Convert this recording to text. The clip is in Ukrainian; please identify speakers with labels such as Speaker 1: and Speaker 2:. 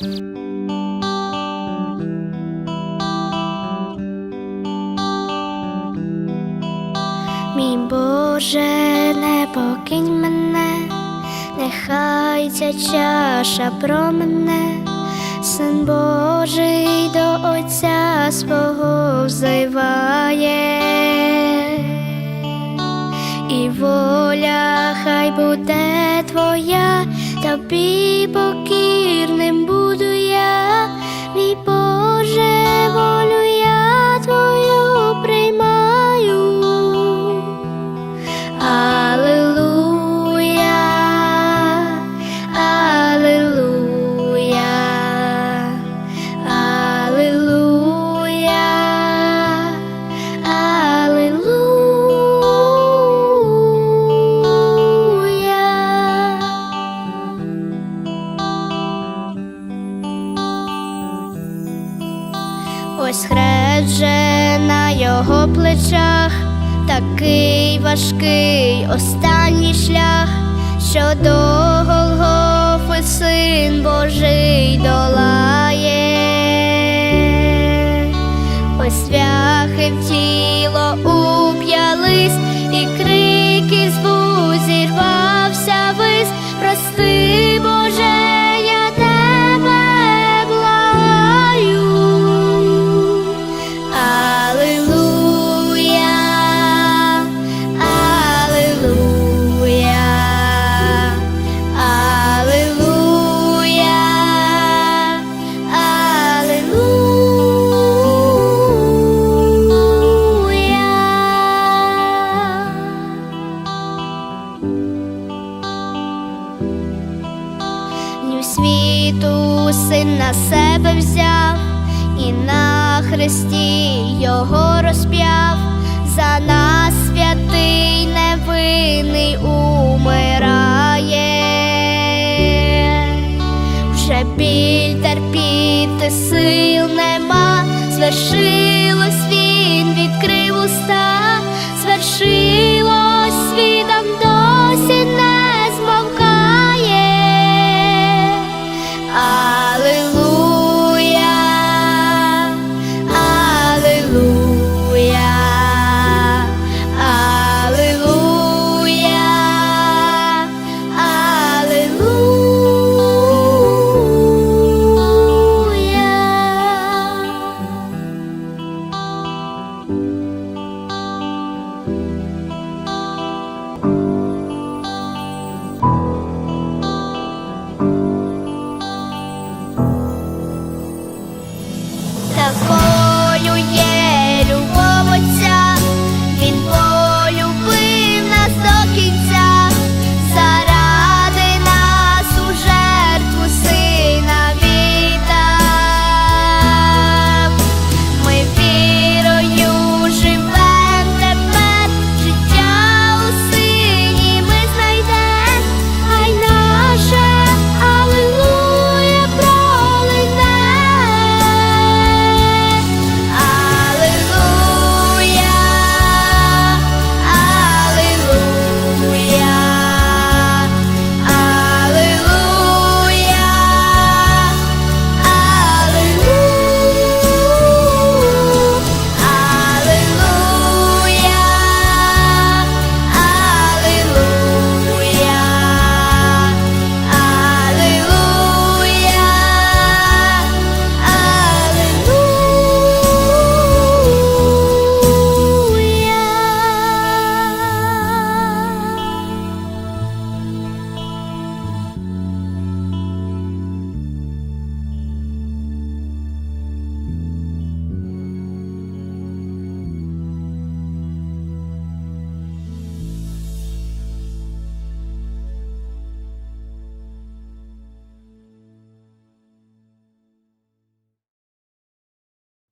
Speaker 1: Мій Боже, не покинь мене, нехай ця чаша про мене, Син Божий до Отця свого взиває, і воля хай буде твоя, тобі покірним Ось хрест же на його плечах, такий важкий останній шлях, що до Голгофи син Божий Світу син на себе взяв і на хресті його розп'яв, за нас святий невинний умирає, вже біль терпіти сил нема, звершилось він, відкрив уста, світа